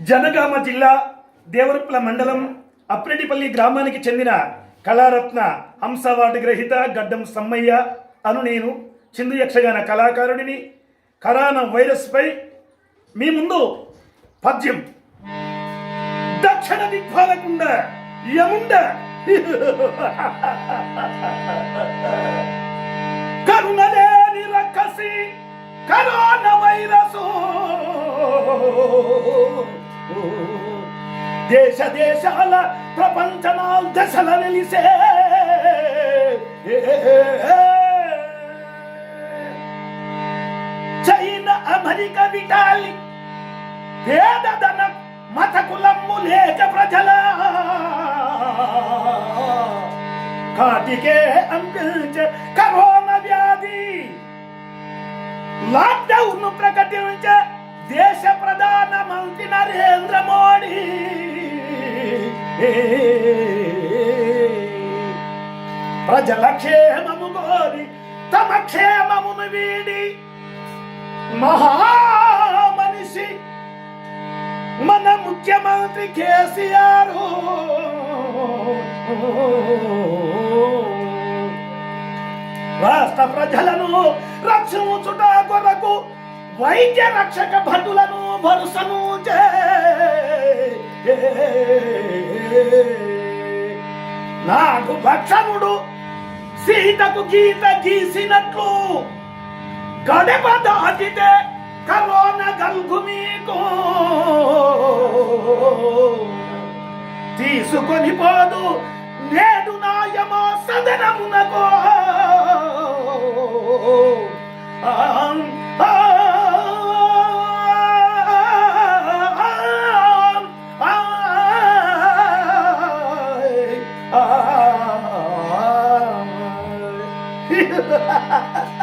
జనగామ జిల్లా దేవరపుల మండలం అప్రెడిపల్లి గ్రామానికి చెందిన కళారత్న హంస అవార్డు గ్రహీత గడ్డం సమ్మయ్య అను నేను చిందు యక్షగాన కళాకారుడిని. కరోనా వైరస్పై మీ ముందు పద్యం. దక్షిణ దిగ్పాలకుండ యముండ. కరుణలేని రక్కసి కరోనా దేశ దేశాల ప్రపంచనాల్ దశల నిలిసే. చైనా అమెరికా విటాలి పేదదన మత కులము లేక ప్రజల. కాటికే అందించే కరోనా వ్యాధి లాక్డౌన్ ప్రకటించే దేశ ప్రధాన మంత్రి నరేంద్ర మోడీ. ప్రజల క్షేమము కోరి తమ క్షేమమును వీడి మహామనిషి మన ముఖ్యమంత్రి కేసీఆర్. రాష్ట్ర ప్రజలను రక్షించుట కొరకు వైద్య రక్షక భటులను భరుసను చే నాకు భక్షణుడు సీతకు గీత గీసినట్లు గడప దాటితే కరోనా గంగు మీకు. తీసుకొని పోదు నేడు నాయమో సదనమునకో. Ha ha ha ha!